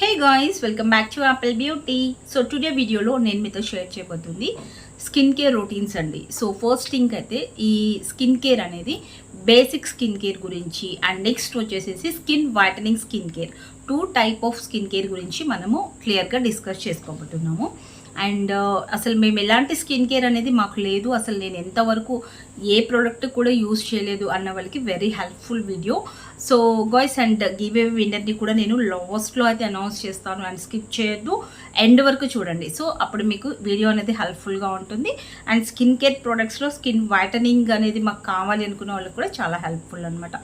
Hey guys welcome back to Apple Beauty so today వీడియోలో నేను మీతో షేర్ చేయబోతుంది స్కిన్ కేర్ రొటీన్స్ అండి. సో ఫస్ట్ థింగ్ అయితే ఈ స్కిన్ కేర్ అనేది బేసిక్ స్కిన్ కేర్ గురించి అండ్ నెక్స్ట్ వచ్చేసేసి skin whitening skin care two type of skin care గురించి మనము క్లియర్గా డిస్కస్ చేసుకోబోతున్నాము. అండ్ uh, అసలు మేము ఎలాంటి స్కిన్ కేర్ అనేది మాకు లేదు. అసలు నేను ఎంతవరకు ఏ ప్రోడక్ట్ కూడా యూజ్ చేయలేదు అన్న వాళ్ళకి very helpful video so guys and give a విన్నర్ని కూడా నేను లాస్ట్లో అయితే అనౌన్స్ చేస్తాను అండ్ స్కిప్ చేయొద్దు. ఎండ్ వరకు చూడండి. సో అప్పుడు మీకు వీడియో అనేది హెల్ప్ఫుల్గా ఉంటుంది. అండ్ స్కిన్ కేర్ ప్రోడక్ట్స్లో స్కిన్ వైటనింగ్ అనేది మాకు కావాలి అనుకున్న వాళ్ళకి కూడా చాలా హెల్ప్ఫుల్ అనమాట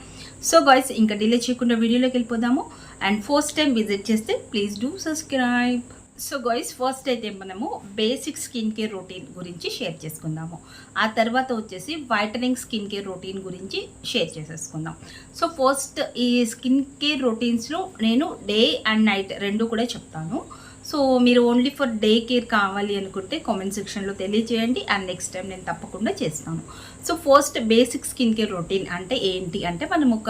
సో గాయ్స్ ఇంకా డిలే చేయకుండా వీడియోలోకి వెళ్ళిపోదాము. అండ్ ఫస్ట్ టైం విజిట్ చేస్తే please do subscribe so guys first అయితే మనము బేసిక్ స్కిన్ కేర్ రొటీన్ గురించి షేర్ చేసుకుందాము. ఆ తర్వాత వచ్చేసి వైటనింగ్ స్కిన్ కేర్ రొటీన్ గురించి షేర్ చేసేసుకుందాం. సో ఫస్ట్ ఈ స్కిన్ కేర్ రొటీన్స్లో నేను డే అండ్ నైట్ రెండు కూడా చెప్తాను. సో మీరు ఓన్లీ ఫర్ డే కేర్ కావాలి అనుకుంటే కామెంట్ సెక్షన్లో తెలియజేయండి అండ్ నెక్స్ట్ టైం నేను తప్పకుండా చేస్తాను. So first basic skin care routine అంటే ఏంటి? అంటే మనం ఒక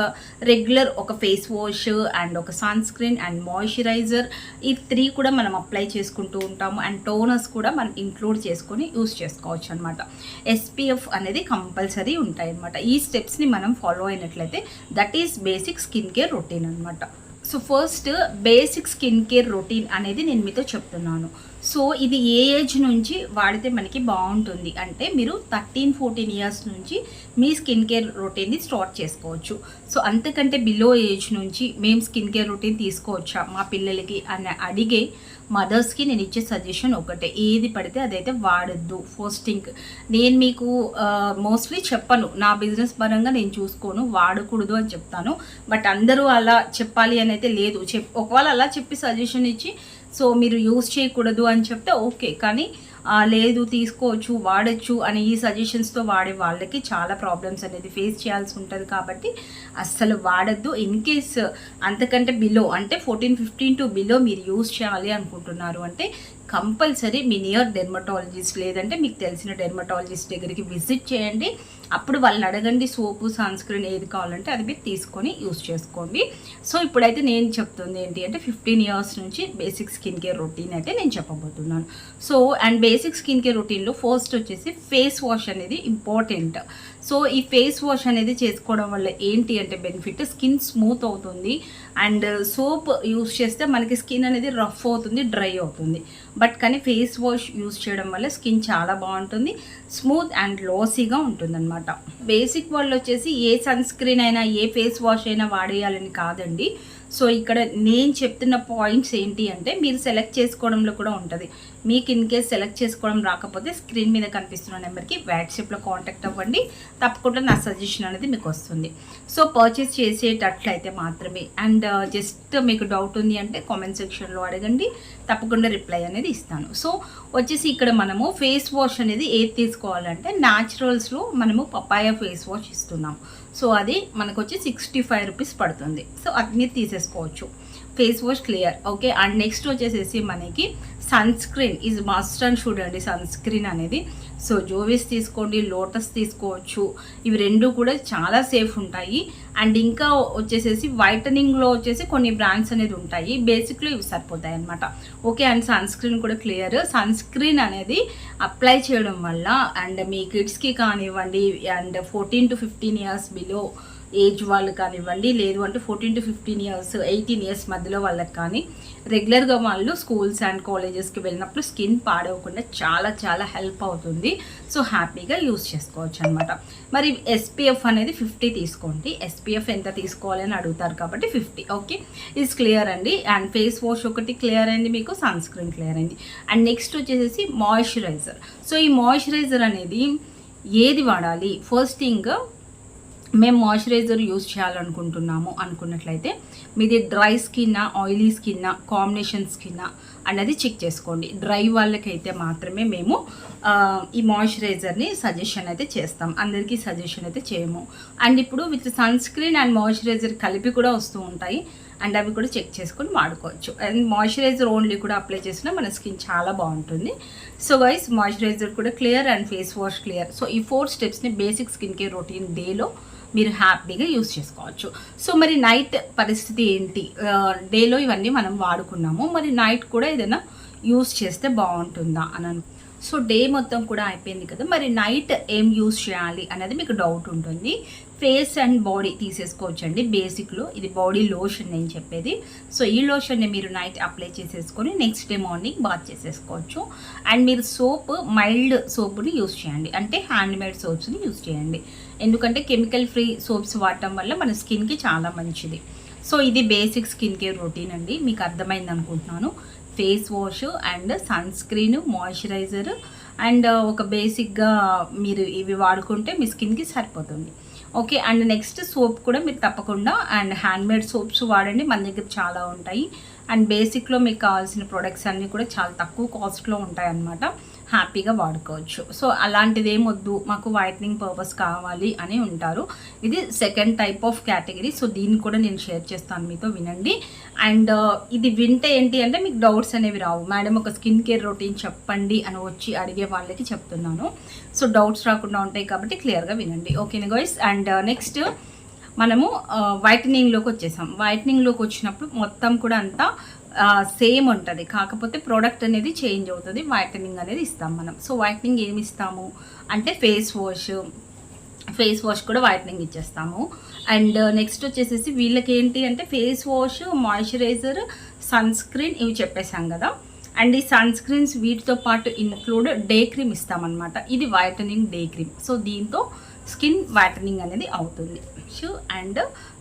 రెగ్యులర్ ఒక ఫేస్ వాష్ అండ్ ఒక సన్ స్క్రీన్ అండ్ మాయిశ్చరైజర్ ఈ త్రీ కూడా మనం అప్లై చేసుకుంటూ ఉంటాము. అండ్ టోనర్స్ కూడా మనం ఇంక్లూడ్ చేసుకొని యూస్ చేసుకోవచ్చు అనమాట ఎస్పీఎఫ్ అనేది కంపల్సరీ ఉంటాయి అనమాట ఈ స్టెప్స్ని మనం ఫాలో అయినట్లయితే that is basic skin care routine అనమాట so first basic skin care routine అనేది నేను మీతో చెప్తున్నాను. సో ఇది ఏ ఏజ్ నుంచి వాడితే మనకి బాగుంటుంది? అంటే మీరు థర్టీన్ ఫోర్టీన్ ఇయర్స్ నుంచి మీ స్కిన్ కేర్ రొటీన్ని స్టార్ట్ చేసుకోవచ్చు. సో అంతకంటే బిలో ఏజ్ నుంచి మేము స్కిన్ కేర్ రొటీన్ తీసుకోవచ్చా? మా పిల్లలకి అని అడిగే మదర్స్కి నేను ఇచ్చే సజెషన్ ఒకటే. ఏది పడితే అదైతే వాడద్దు. ఫోస్టింగ్. నేను మీకు మోస్ట్లీ చెప్పను. నా బిజినెస్ పరంగా నేను చూసుకోను. వాడకూడదు అని చెప్తాను. బట్ అందరూ అలా చెప్పాలి అని అయితే లేదు. చెప్ ఒకవేళ అలా చెప్పి సజెషన్ ఇచ్చి సో మీరు యూస్ చేయకూడదు అని చెప్తే ఓకే కానీ లేదు తీసుకోవచ్చు వాడచ్చు అని ఈ సజెషన్స్తో వాడే వాళ్ళకి చాలా ప్రాబ్లమ్స్ అనేది ఫేస్ చేయాల్సి ఉంటుంది కాబట్టి అస్సలు వాడద్దు. ఇన్ కేస్ అంతకంటే బిలో అంటే ఫోర్టీన్ ఫిఫ్టీన్ టు బిలో మీరు యూజ్ చేయాలి అనుకుంటున్నారు అంటే కంపల్సరీ మీ నియర్ డెర్మటాలజిస్ట్ లేదంటే మీకు తెలిసిన డెర్మటాలజిస్ట్ దగ్గరికి విజిట్ చేయండి. అప్పుడు వాళ్ళని అడగండి సోపు సన్ స్క్రీన్ ఏది కావాలంటే అది మీరు తీసుకొని యూస్ చేసుకోండి. సో ఇప్పుడైతే నేను చెప్తుంది ఏంటి అంటే ఫిఫ్టీన్ ఇయర్స్ నుంచి బేసిక్ స్కిన్ కేర్ రొటీన్ అయితే నేను చెప్పబోతున్నాను. So and basic skin care రొటీన్లో ఫస్ట్ వచ్చేసి ఫేస్ వాష్ అనేది ఇంపార్టెంట్. సో ఈ ఫేస్ వాష్ అనేది చేసుకోవడం వల్ల ఏంటి అంటే బెనిఫిట్? స్కిన్ స్మూత్ అవుతుంది. అండ్ సోప్ యూస్ చేస్తే మనకి స్కిన్ అనేది రఫ్ అవుతుంది డ్రై అవుతుంది. బట్ కానీ ఫేస్ వాష్ యూస్ చేయడం వల్ల స్కిన్ చాలా బాగుంటుంది. స్మూత్ అండ్ లోసీగా ఉంటుందన్నమాట. బేసిక్ వాళ్ళు వచ్చేసి ఏ సన్ స్క్రీన్ అయినా ఏ ఫేస్ వాష్ అయినా వాడేయాలని కాదండి. సో ఇక్కడ నేను చెప్తున్న పాయింట్స్ ఏంటి అంటే మీరు సెలెక్ట్ చేసుకోవడంలో కూడా ఉంటుంది. మీకు ఇన్ కేస్ సెలెక్ట్ చేసుకోవడం రాకపోతే స్క్రీన్ మీద కనిపిస్తున్న నెంబర్కి వాట్సాప్లో కాంటాక్ట్ అవ్వండి. తప్పకుండా నా సజెషన్ అనేది మీకు వస్తుంది. సో పర్చేస్ చేసేటట్లయితే మాత్రమే. అండ్ uh, జస్ట్ మీకు డౌట్ ఉంది అంటే కామెంట్ సెక్షన్లో అడగండి. తప్పకుండా రిప్లై అనేది ఇస్తాను. సో వచ్చేసి ఇక్కడ మనము ఫేస్ వాష్ అనేది ఏది తీసుకోవాలంటే న్యాచురల్స్లో మనము పపాయ ఫేస్ వాష్ ఇస్తున్నాం. సో అది మనకు వచ్చి సిక్స్టీ ఫైవ్ రూపీస్ పడుతుంది. సో అది మీరు తీసేసుకోవచ్చు. Face wash clear okay and next వచ్చేసేసి మనకి sunscreen is must and should అండి సన్ స్క్రీన్ అనేది. సో జోవిస్ తీసుకోండి లోటస్ తీసుకోవచ్చు. ఇవి రెండు కూడా చాలా సేఫ్ ఉంటాయి. అండ్ ఇంకా వచ్చేసేసి వైటనింగ్లో వచ్చేసి కొన్ని బ్రాండ్స్ అనేది ఉంటాయి. బేసిక్లో ఇవి సరిపోతాయి అనమాట ఓకే అండ్ సన్ స్క్రీన్ కూడా క్లియర్. సన్ స్క్రీన్ అనేది అప్లై చేయడం వల్ల అండ్ మీ కిడ్స్కి కానివ్వండి and fourteen to fifteen years below age వాళ్ళు కానివ్వండి లేదు అంటే fourteen to fifteen years eighteen years మధ్యలో వాళ్ళకి కానీ రెగ్యులర్గా వాళ్ళు స్కూల్స్ అండ్ కాలేజెస్కి వెళ్ళినప్పుడు స్కిన్ పాడవకుండా చాలా చాలా హెల్ప్ అవుతుంది. సో హ్యాపీగా యూస్ చేసుకోవచ్చు అనమాట మరి ఎస్పీఎఫ్ అనేది ఫిఫ్టీ తీసుకోండి. ఎస్పీఎఫ్ ఎంత తీసుకోవాలని అడుగుతారు కాబట్టి ఫిఫ్టీ ఓకే ఇది క్లియర్ అండి? అండ్ ఫేస్ వాష్ ఒకటి క్లియర్ అయింది మీకు సన్ స్క్రీన్ క్లియర్ అయింది. అండ్ నెక్స్ట్ వచ్చేసి మాయిశ్చరైజర్ సో ఈ మాయిశ్చరైజర్ అనేది ఏది వాడాలి? ఫస్ట్ థింగ్ మేము మాయిశ్చరైజర్ యూజ్ చేయాలనుకుంటున్నాము అనుకున్నట్లయితే మీది dry skin oily skin combination skin అన్నది చెక్ చేసుకోండి. డ్రై వాళ్ళకైతే మాత్రమే మేము ఈ మాయిశ్చరైజర్ని సజెషన్ అయితే చేస్తాం. అందరికీ సజెషన్ అయితే చేయము. అండ్ ఇప్పుడు with sunscreen and moisturiser కలిపి కూడా వస్తూ ఉంటాయి. అండ్ అవి కూడా చెక్ చేసుకొని వాడుకోవచ్చు. అండ్ మాయిశ్చరైజర్ ఓన్లీ కూడా అప్లై చేసినా మన స్కిన్ చాలా బాగుంటుంది. సో వైస్ మాయిశ్చరైజర్ కూడా clear and face wash clear so ఈ ఫోర్ స్టెప్స్ని బేసిక్ స్కిన్ కేర్ రొటీన్ డేలో మీరు హ్యాపీగా యూస్ చేసుకోవచ్చు. సో మరి నైట్ పరిస్థితి ఏంటి? డేలో ఇవన్నీ మనం వాడుకున్నాము. మరి నైట్ కూడా ఏదైనా యూస్ చేస్తే బాగుంటుందా అని అను? సో డే మొత్తం కూడా అయిపోయింది కదా. మరి నైట్ ఏం యూస్ చేయాలి అనేది మీకు డౌట్ ఉంటుంది. ఫేస్ అండ్ బాడీ తీసేసుకోవచ్చండి బేసిక్లో. ఇది బాడీ లోషన్ నేను చెప్పేది. సో ఈ లోషన్ని మీరు నైట్ అప్లై చేసేసుకొని నెక్స్ట్ డే మార్నింగ్ బాత్ చేసేసుకోవచ్చు. అండ్ మీరు సోప్ మైల్డ్ సోప్ని యూస్ చేయండి. అంటే హ్యాండ్ మేడ్ సోప్స్ని యూస్ చేయండి. ఎందుకంటే కెమికల్ ఫ్రీ సోప్స్ వాడటం వల్ల మన స్కిన్కి చాలా మంచిది. సో ఇది బేసిక్ స్కిన్ కేర్ రొటీన్ అండి. మీకు అర్థమైంది అనుకుంటున్నాను. Face wash and sunscreen moisturiser and uh, ఒక బేసిక్గా మీరు ఇవి వాడుకుంటే మీ స్కిన్కి సరిపోతుంది. ఓకే అండ్ నెక్స్ట్ సోప్ కూడా మీరు తప్పకుండా అండ్ హ్యాండ్మేడ్ సోప్స్ వాడండి. మన దగ్గర చాలా ఉంటాయి. అండ్ బేసిక్లో మీకు కావాల్సిన ప్రొడక్ట్స్ అన్నీ కూడా చాలా తక్కువ కాస్ట్లో ఉంటాయి అన్నమాట హ్యాపీగా వాడుకోవచ్చు. సో అలాంటిది ఏమొద్దు మాకు వైట్నింగ్ పర్పస్ కావాలి అని ఉంటారు. ఇది second type of category so దీన్ని కూడా నేను షేర్ చేస్తాను మీతో వినండి. అండ్ uh, ఇది వింటే ఏంటి అంటే మీకు డౌట్స్ అనేవి రావు. మేడం ఒక స్కిన్ కేర్ రొటీన్ చెప్పండి అని వచ్చి అడిగే వాళ్ళకి చెప్తున్నాను. సో డౌట్స్ రాకుండా ఉంటాయి కాబట్టి క్లియర్గా వినండి. ఓకేనా గైస్ అండ్ uh, నెక్స్ట్ మనము uh, వైట్నింగ్లోకి వచ్చేసాం. వైటనింగ్లోకి వచ్చినప్పుడు మొత్తం కూడా అంతా సేమ్ ఉంటుంది. కాకపోతే ప్రోడక్ట్ అనేది చేంజ్ అవుతుంది. వైటనింగ్ అనేది ఇస్తాం మనం. సో వైటనింగ్ ఏమి ఇస్తాము? అంటే ఫేస్ వాష్ ఫేస్ వాష్ కూడా వైటనింగ్ ఇచ్చేస్తాము. అండ్ నెక్స్ట్ uh, వచ్చేసేసి వీళ్ళకి ఏంటి అంటే face wash moisturiser sunscreen ఇవి చెప్పేశాం కదా. అండ్ ఈ సన్ స్క్రీన్స్ వీటితో పాటు ఇన్క్లూడ్ డే క్రీమ్ ఇస్తామన్నమాట. ఇది వైటనింగ్ డే క్రీమ్ సో దీంతో స్కిన్ వైటనింగ్ అనేది అవుతుంది. సో అండ్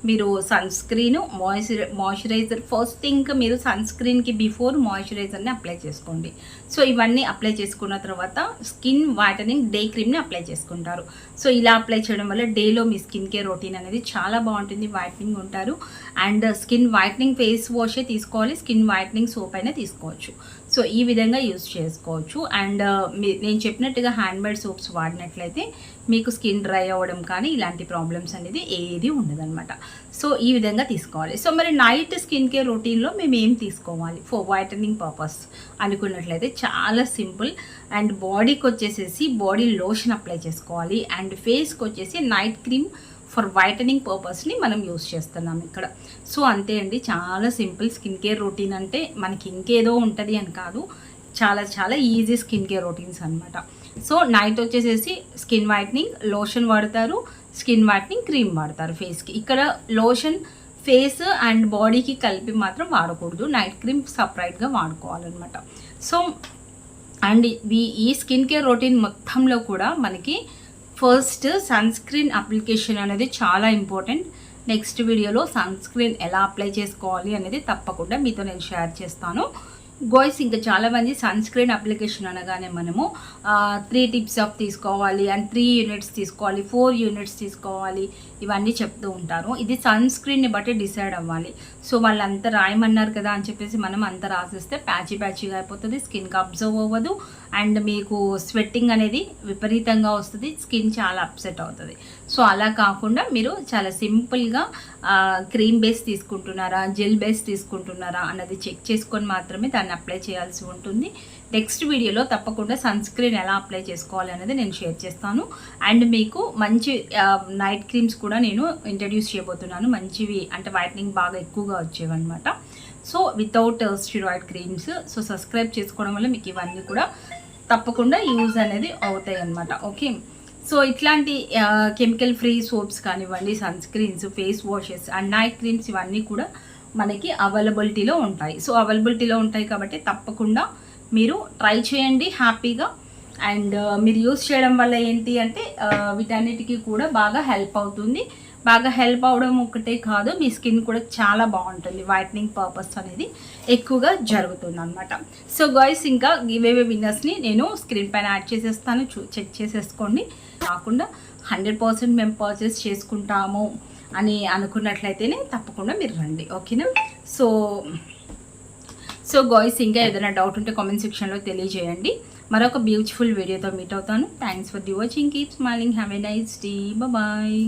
మీరు సన్ స్క్రీన్ మాయిశ్చరై మాయిశ్చరైజర్. ఫస్ట్ థింగ్ మీరు సన్ స్క్రీన్కి బిఫోర్ మాయిశ్చరైజర్ని అప్లై చేసుకోండి. సో ఇవన్నీ అప్లై చేసుకున్న తర్వాత స్కిన్ వైటనింగ్ డే క్రీమ్ని అప్లై చేసుకుంటారు. సో ఇలా అప్లై చేయడం వల్ల డేలో మీ స్కిన్ కేర్ రొటీన్ అనేది చాలా బాగుంటుంది వైటనింగ్ ఉంటారు. అండ్ స్కిన్ వైటనింగ్ ఫేస్ వాషే తీసుకోవాలి స్కిన్ వైటనింగ్ సోప్ అయినా తీసుకోవచ్చు. సో ఈ విధంగా యూస్ చేసుకోవచ్చు. అండ్ నేను చెప్పినట్టుగా హ్యాండ్మేడ్ సోప్స్ వాడినట్లయితే మీకు స్కిన్ డ్రై అవ్వడం కానీ ఇలాంటి ప్రాబ్లమ్స్ అనేది ఏది ఉండదన్నమాట. సో ఈ విధంగా తీసుకోవాలి. సో మరి నైట్ స్కిన్ కేర్ రొటీన్లో మేము ఏం తీసుకోవాలి? ఫర్ వైటనింగ్ పర్పస్ అనుకున్నట్లయితే చాలా సింపుల్. అండ్ బాడీకి వచ్చేసేసి బాడీ లోషన్ అప్లై చేసుకోవాలి. అండ్ ఫేస్కి వచ్చేసి నైట్ క్రీమ్ ఫర్ వైటనింగ్ పర్పస్ని మనం యూస్ చేస్తున్నాం ఇక్కడ. సో అంతే అండి. చాలా సింపుల్ స్కిన్ కేర్ రొటీన్ అంటే మనకి ఇంకేదో ఉంటుంది అని కాదు. చాలా చాలా ఈజీ స్కిన్ కేర్ రొటీన్స్ అనమాట సో నైట్ వచ్చేసేసి స్కిన్ వైట్నింగ్ లోషన్ వాడతారు స్కిన్ వైట్నింగ్ క్రీమ్ వాడతారు ఫేస్కి ఇక్కడ లోషన్ ఫేస్ అండ్ బాడీకి కలిపి మాత్రం వాడకూడదు. నైట్ క్రీమ్ సపరేట్గా వాడుకోవాలన్నమాట. సో అండ్ ఈ స్కిన్ కేర్ రొటీన్ మొత్తంలో కూడా మనకి ఫస్ట్ సన్ స్క్రీన్ అప్లికేషన్ అనేది చాలా ఇంపార్టెంట్ నెక్స్ట్ వీడియోలో సన్ స్క్రీన్ ఎలా అప్లై చేసుకోవాలి అనేది తప్పకుండా మీతో నేను షేర్ చేస్తాను. గోయ్స్ ఇంకా చాలామంది సన్ స్క్రీన్ అప్లికేషన్ అనగానే మనము త్రీ టిప్స్ ఆఫ్ తీసుకోవాలి అండ్ త్రీ యూనిట్స్ తీసుకోవాలి ఫోర్ యూనిట్స్ తీసుకోవాలి ఇవన్నీ చెప్తూ ఉంటారు. ఇది సన్ స్క్రీన్ని బట్టి డిసైడ్ అవ్వాలి. సో వాళ్ళు అంత రాయమన్నారు కదా అని చెప్పేసి మనం అంత రాసిస్తే ప్యాచీ ప్యాచీగా అయిపోతుంది. స్కిన్కి అబ్జర్వ్ అవ్వదు. అండ్ మీకు స్వెట్టింగ్ అనేది విపరీతంగా వస్తుంది. స్కిన్ చాలా అప్సెట్ అవుతుంది. సో అలా కాకుండా మీరు చాలా సింపుల్గా క్రీమ్ బేస్ తీసుకుంటున్నారా జెల్ బేస్ తీసుకుంటున్నారా అన్నది చెక్ చేసుకొని మాత్రమే దాన్ని అప్లై చేయాల్సి ఉంటుంది. నెక్స్ట్ వీడియోలో తప్పకుండా సన్ స్క్రీన్ ఎలా అప్లై చేసుకోవాలి అనేది నేను షేర్ చేస్తాను. అండ్ మీకు మంచి నైట్ క్రీమ్స్ కూడా నేను ఇంట్రడ్యూస్ చేయబోతున్నాను. మంచివి అంటే వైట్నింగ్ బాగా ఎక్కువగా వచ్చేవన్నమాట. So without steroid creams so subscribe చేసుకోవడం వల్ల మీకు ఇవన్నీ కూడా తప్పకుండా యూజ్ అనేది అవుతాయి అన్నమాట ఓకే సో ఇట్లాంటి కెమికల్ ఫ్రీ సోప్స్ కానివ్వండి sun screens face washes and night creams ఇవన్నీ కూడా మనకి అవైలబిలిటీలో ఉంటాయి. సో అవైలబిలిటీలో ఉంటాయి కాబట్టి తప్పకుండా మీరు ట్రై చేయండి. హ్యాపీగా అండ్ మీరు యూస్ చేయడం వల్ల ఏంటి అంటే వీటన్నిటికీ కూడా బాగా హెల్ప్ అవుతుంది. బాగా హెల్ప్ అవడం ఒకటే కాదు మీ స్కిన్ కూడా చాలా బాగుంటుంది. వైట్నింగ్ పర్పస్ అనేది ఎక్కువగా జరుగుతుంది అనమాట సో గాయస్ ఇంకా ఇవేవే విన్నర్స్ని నేను స్క్రీన్ పైన యాడ్ చేసేస్తాను. చూ చెక్ చేసేసుకోండి. కాకుండా హండ్రెడ్ పర్సెంట్ మేము పర్చేస్ చేసుకుంటాము అని అనుకున్నట్లయితేనే తప్పకుండా మీరు రండి. ఓకేనా? సో సో గాయస్ ఇంకా ఏదైనా డౌట్ ఉంటే కామెంట్ సెక్షన్లో తెలియజేయండి. మరొక బ్యూటిఫుల్ వీడియోతో మీట్ అవుతాను. Thanks for the watching keep smiling have a nice day bye